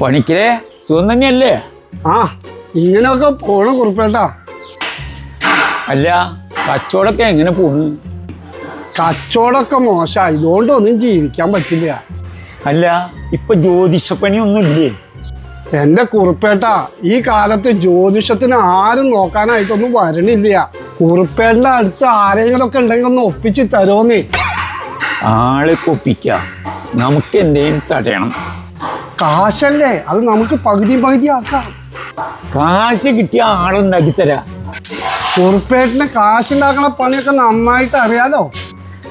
പണിക്കരെ സുഖം തന്നെയല്ലേ ആ ഇങ്ങനെയൊക്കെ പോണം കുറിപ്പേട്ടാ. അല്ല കച്ചവടമൊക്കെ എങ്ങനെ പോണു കച്ചവടമൊക്കെ മോശം ഇതുകൊണ്ടൊന്നും ജീവിക്കാൻ പറ്റില്ല. അല്ല ഇപ്പൊ ഒന്നും ഇല്ലേ എന്റെ കുറിപ്പേട്ട ഈ കാലത്ത് ജ്യോതിഷത്തിന് ആരും നോക്കാനായിട്ടൊന്നും വരണില്ല. കുറിപ്പേട്ട അടുത്ത് ആരെങ്കിലും ഒക്കെ ഉണ്ടെങ്കിൽ ഒന്ന് ഒപ്പിച്ച് തരുമോന്നേ ആളെ കൊപ്പിക്ക നമുക്ക് എന്തേലും തടയണം. കാശല്ലേ? അത് നമുക്ക് പകുതി പകുതി ആക്കാം. കാശ് കിട്ടിയ ആളുണ്ടാക്കി തരാ. കുറുപ്പേട്ടിന് കാശുണ്ടാക്കണ പണിയൊക്കെ നന്നായിട്ട് അറിയാലോ?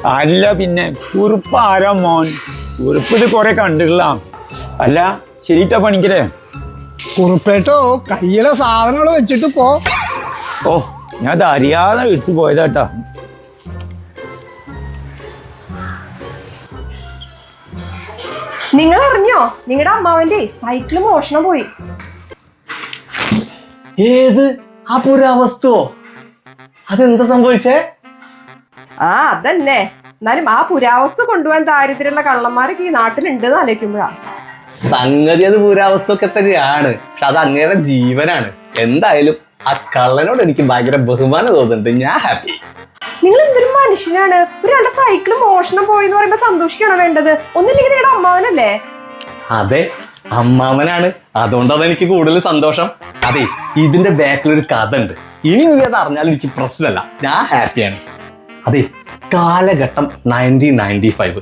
അല്ല പിന്നെ കുറുപ്പ് ആരാ മോൻ? കുറുപ്പ് ഇത് കുറെ കണ്ടിട്ടില്ല. അല്ല ശരിട്ടാ പണിക്കലേ കുറുപ്പേട്ടോ കയ്യിലെ സാധനങ്ങൾ വെച്ചിട്ട് പോ. ഓ ഞാൻ അത് അറിയാതെ വിളിച്ചു പോയതാട്ടാ. നിങ്ങൾ അറിഞ്ഞോ നിങ്ങളുടെ അമ്മാവന്റെ സൈക്കിൾ മോഷണം പോയി. ഏത്? ആ പുരാവസ്തുവോ? അതെന്താ സംഭവിച്ചേ? ആ അതന്നെ. എന്നാലും ആ പുരാവസ്തു കൊണ്ടുപോകാൻ ദാരിദ്ര്യമുള്ള കള്ളന്മാരൊക്കെ ഈ നാട്ടിലുണ്ട് എന്ന് ആലോചിക്കുമ്പോഴാ. സംഗതി അത് പുരാവസ്തു ഒക്കെ തന്നെയാണ്. പക്ഷെ അത് അങ്ങേരുടെ ജീവനാണ്. എന്തായാലും ആ കള്ളനോട് എനിക്ക് ഭയങ്കര ബഹുമാനം തോന്നുന്നുണ്ട്. ഞാൻ ഹാപ്പി നിങ്ങൾ എന്തൊരു മനുഷ്യനാണ്? ഒരാളുടെ സൈക്കിൾ മോഷണം പോയി എന്ന് പറയുമ്പോ സന്തോഷിക്കണോ വേണ്ടത്? ഒന്നില്ലെങ്കിൽ നിങ്ങളുടെ അമ്മാവനല്ലേ? അതെ അമ്മാവനാണ്. അതുകൊണ്ടാണ് എനിക്ക് കൂടുതൽ സന്തോഷം. അതെ ഇതിന്റെ ബാക്കിൽ ഒരു കഥ ഉണ്ട് ഇനി നീ അത് അറിഞ്ഞാൽ എനിക്ക് പ്രശ്നമല്ല. ഞാൻ ഹാപ്പിയാണ് അതെ കാലഘട്ടം നയന്റീൻ നയന്റി ഫൈവ്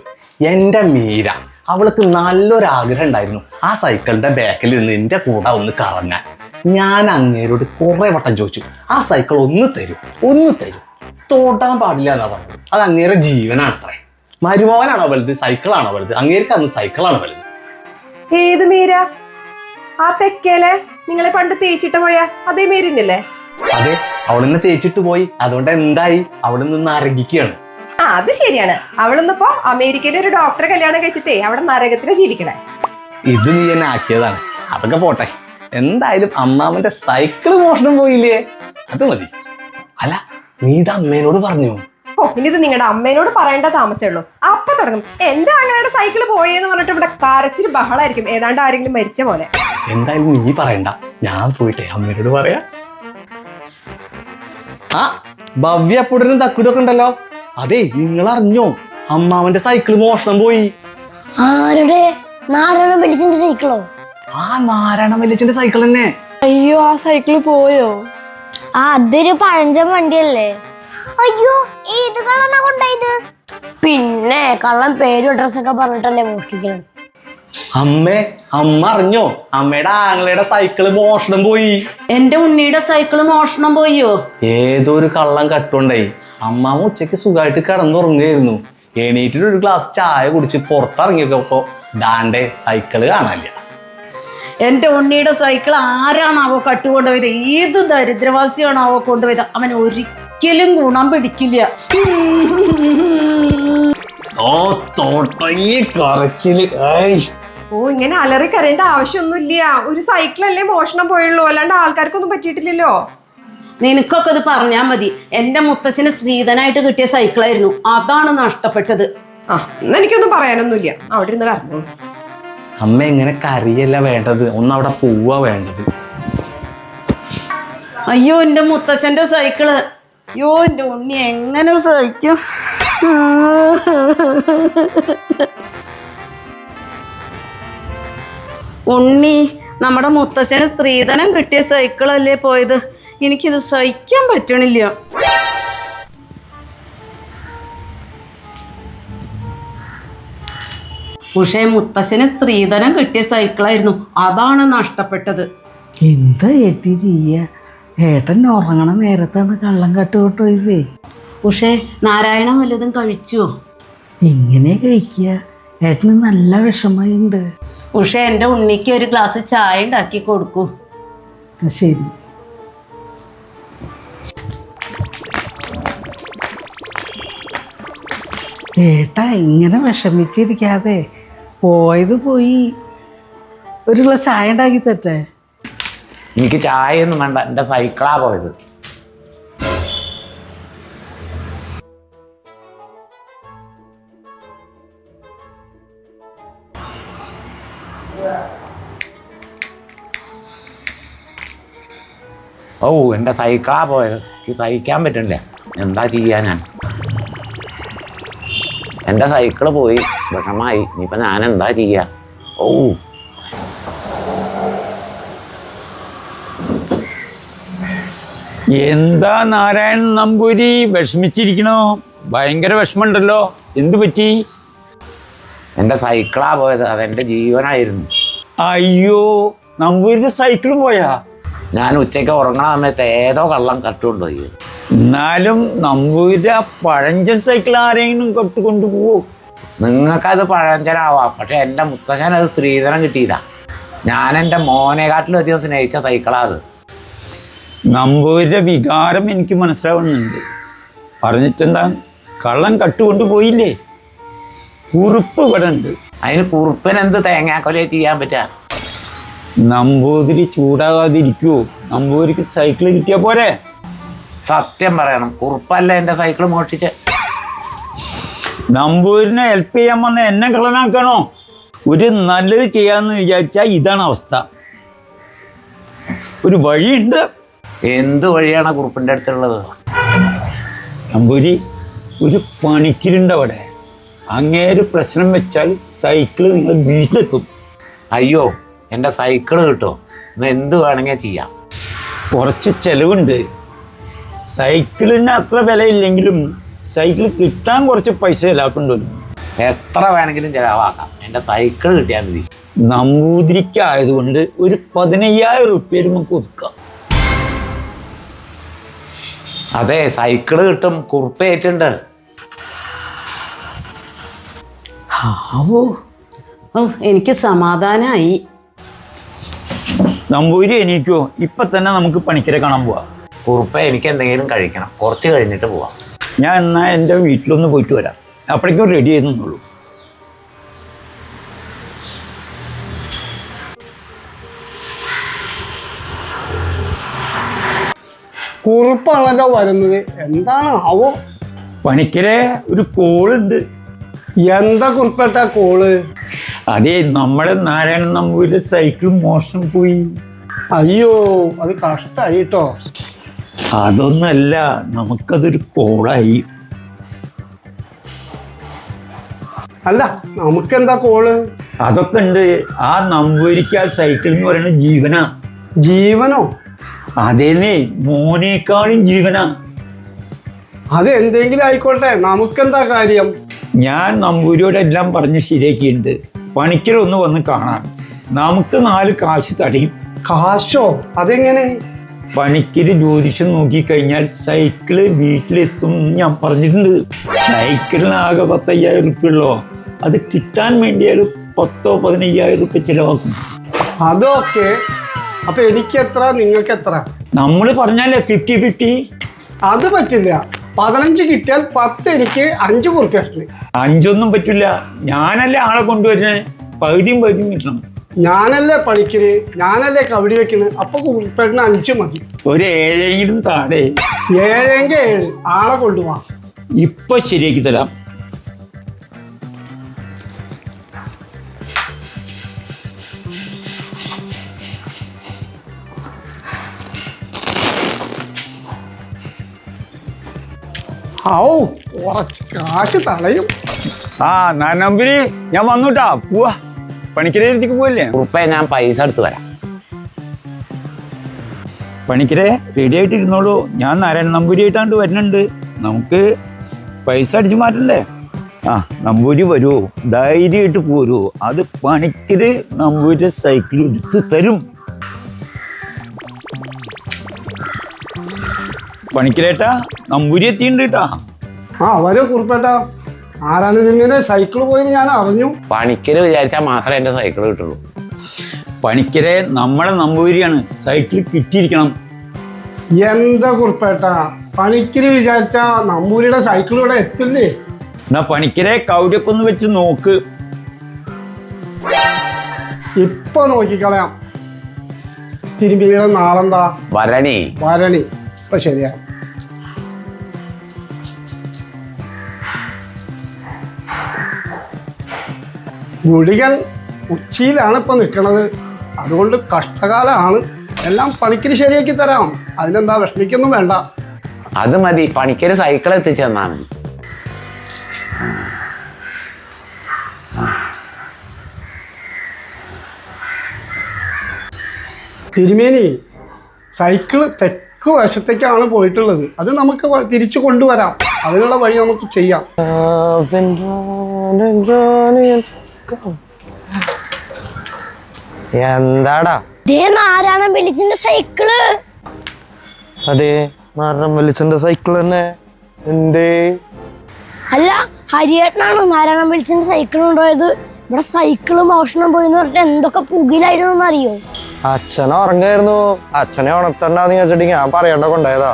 എന്റെ മീര അവൾക്ക് നല്ലൊരു ആഗ്രഹം ഉണ്ടായിരുന്നു. ആ സൈക്കിളിന്റെ ബാക്കിൽ നിന്ന് എന്റെ കൂടെ ഒന്ന് കറങ്ങാൻ. ഞാൻ അങ്ങേരോട് കുറേ വട്ടം ചോദിച്ചു ആ സൈക്കിൾ ഒന്ന് തരൂ ഒന്ന് തരൂ. തൊടാൻ പാടില്ല എന്നാ പറഞ്ഞത്. അത് അങ്ങേരെ ജീവനാണ് അത്രേ. മരുമോനാണോ വലുത്? സൈക്കിളാണോ വലുത്? അങ്ങേർക്ക് അന്ന് സൈക്കിളാണ് വലുത്. ഏത് മീര? ആ തെക്കേലെ നിങ്ങളെ പണ്ട് തേച്ചിട്ട് പോയ അതേ മീരിനല്ലേ അതെ അവളെന്നെ തേച്ചിട്ട് പോയി. അതുകൊണ്ട് എന്തായി? അവിടെ നിന്ന് അരങ്ങിക്കുകയാണ് ആ അത് ശരിയാണ്. അവളിന്നിപ്പോ അമേരിക്കയിലെ ഒരു ഡോക്ടറെ കല്യാണം കഴിച്ചിട്ടേ അവിടെ നരകത്തിലെ ജീവിക്കണേ. ഇത് നീ എന്നെ ആക്കിയതാണ്. അതൊക്കെ പോട്ടെ. എന്തായാലും അമ്മാവന്റെ സൈക്കിൾ മോഷണം പോയില്ലേ? അത് മതി. അല്ല നീ ഇത് അമ്മേനോട് പറഞ്ഞു? ഓ ഇനി ഇത് നിങ്ങളുടെ അമ്മേനോട് പറയേണ്ട താമസേ ഉള്ളൂ. അപ്പൊ തുടങ്ങും. എന്റെ അങ്ങനെയുടെ സൈക്കിൾ പോയെന്ന് പറഞ്ഞിട്ട് ഇവിടെ കരച്ചിൽ ബഹളായിരിക്കും. ഏതാണ്ട് ആരെങ്കിലും മരിച്ച പോലെ. എന്തായാലും നീ പറയണ്ട. ഞാൻ പോയിട്ടെ അമ്മേനോട് പറയാ. ആ ഭവ്യപ്പുടനും തക്കുടൊക്കെ ഉണ്ടല്ലോ. അതെ നിങ്ങൾ അറിഞ്ഞോ അമ്മാവന്റെ സൈക്കിൾ മോഷണം പോയി. ആരുടെ? നാരായണ വലിച്ചിന്റെ സൈക്കിളോ ആ നാരായണ വലിച്ചിന്റെ സൈക്കിൾ തന്നെ. അയ്യോ ആ സൈക്കിൾ പോയോ? ആ അതൊരു പഴഞ്ചൻ വണ്ടിയല്ലേ? അയ്യോ ഏത് കള്ളനാ കൊണ്ടായത് പിന്നെ കള്ളൻ പേര് പേരും അഡ്രസ്സൊക്കെ പറഞ്ഞിട്ടല്ലേ മോഷ്ടിക്കണം അമ്മേ അമ്മ അറിഞ്ഞോ? അമ്മയുടെ ആങ്ങളയുടെ സൈക്കിൾ മോഷണം പോയി. എന്റെ ഉണ്ണിയുടെ സൈക്കിൾ മോഷണം പോയോ? ഏതോ ഒരു കള്ളം കട്ടുണ്ടായി അമ്മാമ്മ ഉച്ചയ്ക്ക് സുഖമായിട്ട് കിടന്നുറങ്ങുകയായിരുന്നു. എണീറ്റിട്ട് ഒരു ഗ്ലാസ് ചായ കുടിച്ച് പുറത്തിറങ്ങിയപ്പോ ദാണ്ടെ സൈക്കിൾ കാണാനില്ല എന്റെ ഉണ്ണിയുടെ സൈക്കിൾ ആരാണാവോ കട്ടുകൊണ്ടുപോയത്? ഏത് ദരിദ്രവാസിയാണാവോ കൊണ്ടുപോയത്? അവൻ ഒരിക്കലും ഗുണം പിടിക്കില്ല. ഓ തോട്ടങ്ങി കറച്ചിൽ ഓ ഇങ്ങനെ അലറി കരയേണ്ട ആവശ്യമൊന്നുമില്ല. ഒരു സൈക്കിളല്ലേ മോഷണം പോയുള്ളൂ. അല്ലാണ്ട് ആൾക്കാർക്കൊന്നും പറ്റിയിട്ടില്ലല്ലോ. നിനക്കൊക്കെ അത് പറഞ്ഞാൽ മതി. എന്റെ മുത്തച്ഛന് സ്ത്രീധനായിട്ട് കിട്ടിയ സൈക്കിളായിരുന്നു. അതാണ് നഷ്ടപ്പെട്ടത്. ആ എന്നാ എനിക്കൊന്നും പറയാനൊന്നുമില്ല. അവിടെ ഇരുന്ന് കറങ്ങും അമ്മ എങ്ങനെ കറിയല്ല വേണ്ടത്? ഒന്ന് അവിടെ പോവാ വേണ്ടത്. അയ്യോ എന്റെ മുത്തച്ഛന്റെ സൈക്കിൾ. അയ്യോ എന്റെ ഉണ്ണി എങ്ങനെ സഹിക്കും? ഉണ്ണി നമ്മുടെ മുത്തച്ഛന് സ്ത്രീധനം കിട്ടിയ സൈക്കിളല്ലേ പോയത്? എനിക്കിത് സഹിക്കാൻ പറ്റണില്ല. പക്ഷേ മുത്തശ്ശന് സ്ത്രീധനം കിട്ടിയ സൈക്കിളായിരുന്നു അതാണ് നഷ്ടപ്പെട്ടത്. എന്താ ഏട്ടി ചെയ്യ? ഏട്ടൻ ഉറങ്ങണ നേരത്താണ് കള്ളം കട്ടുകൊട്ട് പോയതേ. പക്ഷേ നാരായണ വല്ലതും കഴിച്ചോ? എങ്ങനെ കഴിക്കുക. ഏട്ടന് നല്ല വിഷമമുണ്ട്. പക്ഷേ എന്റെ ഉണ്ണിക്ക് ഒരു ഗ്ലാസ് ചായ ഉണ്ടാക്കി കൊടുക്കൂ. ശരി. ഏട്ടാ ഇങ്ങനെ വിഷമിച്ചിരിക്കാതെ പോയത് പോയി. ഒരു ഗ്ലാസ് ചായ ഉണ്ടാക്കി തട്ടെ എനിക്ക് ചായ ഒന്നും വേണ്ട. എന്റെ സൈക്കിളാ പോയത്. ഓ എന്റെ സൈക്കിളാ പോയത്. എനിക്ക് സഹിക്കാൻ പറ്റണില്ല. എന്താ ചെയ്യാ ഞാൻ? എന്റെ സൈക്കിൾ പോയി. വിഷമായി ഇനിയിപ്പോൾ ഞാൻ എന്താ ചെയ്യാ ഓ എന്താ നാരായണൻ നമ്പൂരി? വിഷമിച്ചിരിക്കണോ? ഭയങ്കര വിഷമമുണ്ടല്ലോ. എന്തു പറ്റി? എന്റെ സൈക്കിളാ പോയത് അതെന്റെ ജീവനായിരുന്നു. അയ്യോ നമ്പൂരിന്റെ സൈക്കിൾ പോയാ? ഞാൻ ഉച്ചയ്ക്ക് ഉറങ്ങണ സമയത്ത് ഏതോ കള്ളം കട്ടുകൊണ്ടുപോയി. എന്നാലും നമ്പൂരിന്റെ ആ പഴഞ്ചൻ സൈക്കിൾ ആരെങ്കിലും കട്ടുകൊണ്ടുപോകും നിങ്ങൾക്കത് പഴഞ്ചനാവാം. പക്ഷെ എന്റെ മുത്തശ്ശൻ അത് സ്ത്രീധനം കിട്ടിയതാ ഞാൻ എന്റെ മോനെക്കാട്ടിലും അധികം സ്നേഹിച്ച സൈക്കിളാ അത്. നമ്പൂരിന്റെ വികാരം എനിക്ക് മനസ്സിലാവുന്നുണ്ട്. പറഞ്ഞിട്ടെന്താ? കള്ളൻ കട്ടുകൊണ്ട് പോയില്ലേ? കുറുപ്പ് ഇവിടെ ഉണ്ട് അതിന് കുറുപ്പിന് എന്ത് തേങ്ങാക്കൊലയെ ചെയ്യാൻ പറ്റുക നമ്പൂതിരി ചൂടാകാതിരിക്കുവോ? നമ്പൂതിരിക്ക് സൈക്കിൾ കിട്ടിയാൽ പോരെ? സത്യം പറയണം. കുറുപ്പല്ല എന്റെ സൈക്കിൾ മോഷ്ടിച്ച്. നമ്പൂരിനെ ഹെൽപ്പ് ചെയ്യാൻ വന്ന എന്നെ കളനാക്കണോ? ഒരു നല്ലത് ചെയ്യാന്ന് വിചാരിച്ചാൽ ഇതാണ് അവസ്ഥ. ഒരു വഴിയുണ്ട്. എന്ത് വഴിയാണ് കുറുപ്പിന്റെ അടുത്തുള്ളത്? നമ്പൂരി ഒരു പണിക്കിരുണ്ട് അവിടെ അങ്ങേര് പ്രശ്നം വെച്ചാൽ സൈക്കിൾ നിങ്ങൾ വീട്ടിലെത്തും. അയ്യോ എന്റെ സൈക്കിൾ കിട്ടോ? ഇന്ന് എന്ത് വേണമെങ്കിൽ ചെയ്യാം. കുറച്ച് ചെലവുണ്ട്. സൈക്കിളിന് അത്ര വിലയില്ലെങ്കിലും സൈക്കിൾ കിട്ടാൻ കുറച്ച് പൈസ ചിലവാക്കുന്നുണ്ട്. എത്ര വേണമെങ്കിലും ചിലവാക്കാം. എന്റെ സൈക്കിൾ കിട്ടിയാൽ മതി. നമ്പൂതിരിക്കായതുകൊണ്ട് ഒരു പതിനയ്യായിരം റുപ്യ നമുക്ക് ഒതുക്കാം അതെ സൈക്കിൾ കിട്ടും. കുറുപ്പ് ഏറ്റുണ്ട്. ആവോ ഓ എനിക്ക് സമാധാനായി. നമ്പൂരി എനിക്കോ ഇപ്പൊ തന്നെ നമുക്ക് പണിക്കരെ കാണാൻ പോവാം. കുറുപ്പ് എനിക്ക് എന്തെങ്കിലും കഴിക്കണം. കുറച്ച് കഴിഞ്ഞിട്ട് പോവാം. ഞാൻ എന്നാൽ എന്റെ വീട്ടിലൊന്ന് പോയിട്ട് വരാം. അപ്പോഴേക്കും റെഡി ചെയ്ത് നിന്നോളൂ. കുറിപ്പാണല്ലോ വരുന്നത്. എന്താണ് ആവോ? പണിക്കരെ ഒരു കോളുണ്ട് എന്താ കുറിപ്പേട്ട കോൾ? അതെ നമ്മുടെ നാരായണൻ നമ്പൂരിലെ സൈക്കിൾ മോഷണം പോയി. അയ്യോ അത് കഷ്ടായി കേട്ടോ അതൊന്നല്ല നമുക്കതൊരു കോളായി. അല്ല നമുക്കെന്താ കോൾ? അതൊക്കെ ഉണ്ട്. ആ നമ്പൂരിക്ക് ആ സൈക്കിൾ എന്ന് പറയുന്നത് ജീവനാ. ജീവനോ? അതേന്നേ മോനേക്കാളും ജീവനാ. അത് എന്തെങ്കിലും ആയിക്കോട്ടെ നമുക്കെന്താ കാര്യം? ഞാൻ നമ്പൂരിയോടെല്ലാം പറഞ്ഞ് ശരിയാക്കിയിട്ടുണ്ട്. പണിക്കരൊന്ന് വന്ന് കാണാൻ നമുക്ക് നാല് കാശ് തടയും. കാശോ? അതെങ്ങനെ? പണിക്കര് ജ്യോതിഷം നോക്കിക്കഴിഞ്ഞാൽ സൈക്കിൾ വീട്ടിലെത്തും എന്ന് ഞാൻ പറഞ്ഞിട്ടുണ്ട്. സൈക്കിളിന് ആകെ പത്തയ്യായിരം റുപ്യ ഉള്ളോ? അത് കിട്ടാൻ വേണ്ടിയൊരു പത്തോ പതിനയ്യായിരം റുപ്യ ചിലവാക്കും. അതൊക്കെ അപ്പൊ എനിക്ക് എത്ര നിങ്ങൾക്ക് എത്ര നമ്മൾ പറഞ്ഞാലേ ഫിഫ്റ്റി ഫിഫ്റ്റി അത് പറ്റില്ല. പതിനഞ്ച് കിട്ടിയാൽ പത്ത് എനിക്ക് അഞ്ച് കുറിപ്പായിട്ട് അഞ്ചൊന്നും പറ്റില്ല. ഞാനല്ലേ ആളെ കൊണ്ടുവരുന്നത് പകുതിയും പകുതിയും കിട്ടണം. ഞാനല്ലേ പണിക്കര് ഞാനല്ലേ കവടി വെക്കണ്? അപ്പൊ കുറിപ്പേട്ടിന് അഞ്ച് മതി. ഒരു ഏഴെങ്കിലും താഴെ. ഏഴെങ്കിൽ ഏഴ്. ആളെ കൊണ്ടുപോവാ ഇപ്പൊ ശരിയാക്കി തരാം. ഔ കുറച്ച് കാശ് തളയും ആ നമ്പരി ഞാൻ വന്നുട്ടാ. പോവാ പണിക്കരേക്ക് പോവല്ലേ? കുറുപ്പെ ഞാൻ പൈസ എടുത്ത് വരാം. പണിക്കരെ റെഡി ആയിട്ട് ഇരുന്നോളൂ. ഞാൻ നാരായണ നമ്പൂരി ആയിട്ടാണ്ട് വരുന്നുണ്ട്. നമുക്ക് പൈസ അടിച്ചു മാറ്റണ്ടേ? ആ നമ്പൂരി വരുമോ ധൈര്യമായിട്ട് പോരൂ. അത് പണിക്കര് നമ്പൂരി സൈക്കിൾ എടുത്ത് തരും. പണിക്കരേട്ടാ നമ്പൂരി എത്തിയിട്ടുണ്ട് കേട്ടാ. ആ വരൂ കുറിപ്പേട്ട. ആരാണ് ഇതിന്മേലെ സൈക്കിൾ പോയത് ഞാൻ അറിഞ്ഞു. പണിക്കര് വിചാരിച്ചാൽ മാത്രമേ എന്റെ സൈക്കിൾ കിട്ടുള്ളൂ. പണിക്കരെ നമ്മളെ നമ്പൂരിയാണ് സൈക്കിൾ കിട്ടിയിരിക്കണം. എന്താ കുറിപ്പേട്ട? പണിക്കര് വിചാരിച്ച നമ്പൂരിയുടെ സൈക്കിൾ ഇവിടെ എത്തില്ലേ എന്നാ പണിക്കരെ കൗരൊക്കെ ഒന്ന് വെച്ച് നോക്ക്. ഇപ്പൊ നോക്കിക്കളയാം. തിരുമ്പിയുടെ നാളെന്താ? വരണേ. ഭരണി ഇപ്പൊ ശരിയാ. ഗുളികൻ ഉച്ചിയിലാണ് ഇപ്പൊ നിൽക്കുന്നത് അതുകൊണ്ട് കഷ്ടകാലമാണ് എല്ലാം പണിക്കിന് ശരിയാക്കി തരാം. അതിനെന്താ വിഷമിക്കൊന്നും വേണ്ട. അത് മതി. പണിക്കര് സൈക്കിൾ എത്തിച്ചു തന്നാ മതി തിരുമേനി സൈക്കിൾ തെക്ക് വശത്തേക്കാണ് പോയിട്ടുള്ളത്. അത് നമുക്ക് തിരിച്ചു കൊണ്ടുവരാം. അതിനുള്ള വഴി നമുക്ക് ചെയ്യാം. എന്താടാ? ദേ നാരായണൻ വിളിച്ചിന്റെ സൈക്കിൾ. അതെ നാരായണൻ വലിച്ചന്റെ സൈക്കിൾ തന്നെ. എന്തേ? അല്ല ഹരിയേട്ടനാണ് നാരായണൻ വിളിച്ചിന്റെ സൈക്കിൾ ഉണ്ടായത് ഇവിടെ സൈക്കിൾ മോഷണം പോയി പറഞ്ഞിട്ട് എന്തൊക്കെ പുകിലായിരുന്നു അറിയോ അച്ഛൻ ഉറങ്ങായിരുന്നു. അച്ഛനെ ഉണർത്തണ്ടെന്ന് വെച്ചിട്ട് ഞാൻ പറയണ്ട കൊണ്ടായതാ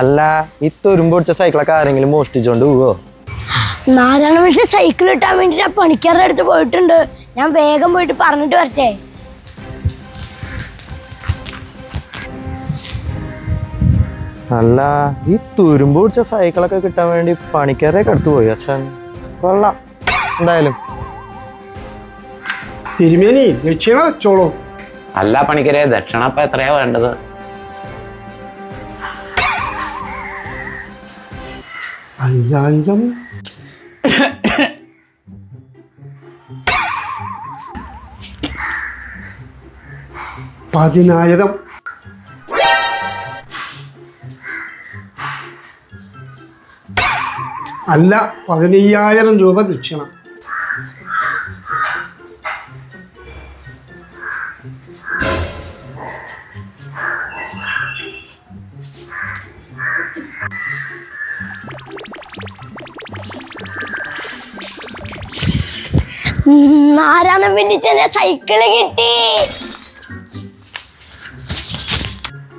അല്ല ഈ തുരുമ്പ് പിടിച്ച സൈക്കിളൊക്കെ ആരെങ്കിലും മോഷ്ടിച്ചോണ്ട് പോവോ? നാലാണ് വിളിച്ച സൈക്കിൾ കിട്ടാൻ വേണ്ടി ഞാൻ പണിക്കാരുടെ അടുത്ത് പോയിട്ടുണ്ട്. ഞാൻ വേഗം പോയിട്ട് പറഞ്ഞിട്ട് വരട്ടെ. അല്ല ഈ തുരുമ്പ് പിടിച്ച സൈക്കിളൊക്കെ കിട്ടാൻ വേണ്ടി പണിക്കാരെ അടുത്ത് പോയി അച്ഛൻ. കൊള്ളാം. എന്തായാലും. തിരുമേനി ദക്ഷിണ വെച്ചോളൂ. അല്ല പണിക്കരെ ദക്ഷിണ ഇപ്പൊ എത്രയാ വേണ്ടത്? അയ്യായിരം. പതിനായിരം. അല്ല പതിനയ്യായിരം രൂപ ദക്ഷിണ. നാരായണൻ വിളിച്ചെന്റെ സൈക്കിൾ കിട്ടി.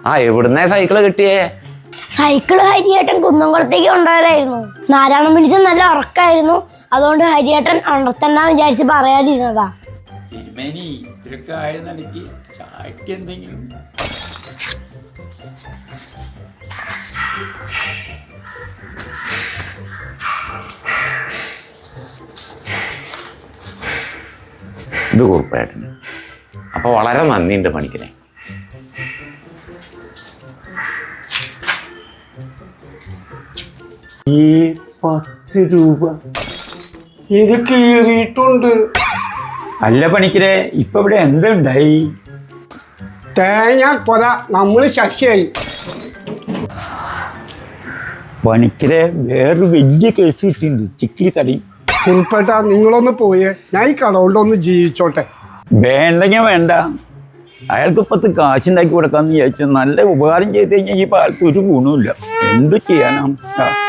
ആ എവിടുന്ന സൈക്കിൾ കിട്ടിയേ? സൈക്കിൾ ഹരിയേട്ടൻ കുന്നംകുളത്തേക്ക് കൊണ്ടുപോയതായിരുന്നു. നാരായണൻ വിളിച്ച നല്ല ഉറക്കായിരുന്നു. അതുകൊണ്ട് ഹരിയേട്ടൻ ഉണർത്തണ്ട വിചാരിച്ച് പറയാതിരുന്നതാ. തിരുമേനി ഇത്രയൊക്കെ ആയ നിലയ്ക്ക് ചാറ്റി എന്തെങ്കിലും ഇത് കുറുപ്പേട്ടന് അപ്പൊ വളരെ നന്ദിയുണ്ട് പണിക്കരെ ഈ പത്ത് രൂപ ഇത് കീറിയിട്ടുണ്ട്. അല്ല പണിക്കരെ ഇപ്പൊ ഇവിടെ എന്തുണ്ടായി? തേങ്ങ കൊത നമ്മൾ ശശിയായി. പണിക്കരെ വേറൊരു വലിയ കേസ് കിട്ടിയിട്ടുണ്ട്. ചിക്കി തടി. കുറിപ്പേട്ട നിങ്ങളൊന്ന് പോയേ. ഞാൻ ഈ കടകൊണ്ടൊന്ന് ജീവിച്ചോട്ടെ. വേണ്ടെങ്കിൽ വേണ്ട. അയാൾക്ക് ഇപ്പത്ത് കാശുണ്ടാക്കി കൊടുക്കാന്ന് വിചാരിച്ചു നല്ല ഉപകാരം ചെയ്ത് കഴിഞ്ഞാൽ ഈ പാലത്ത് ഒരു ഗുണമില്ല എന്ത് ചെയ്യാനാ? ആ.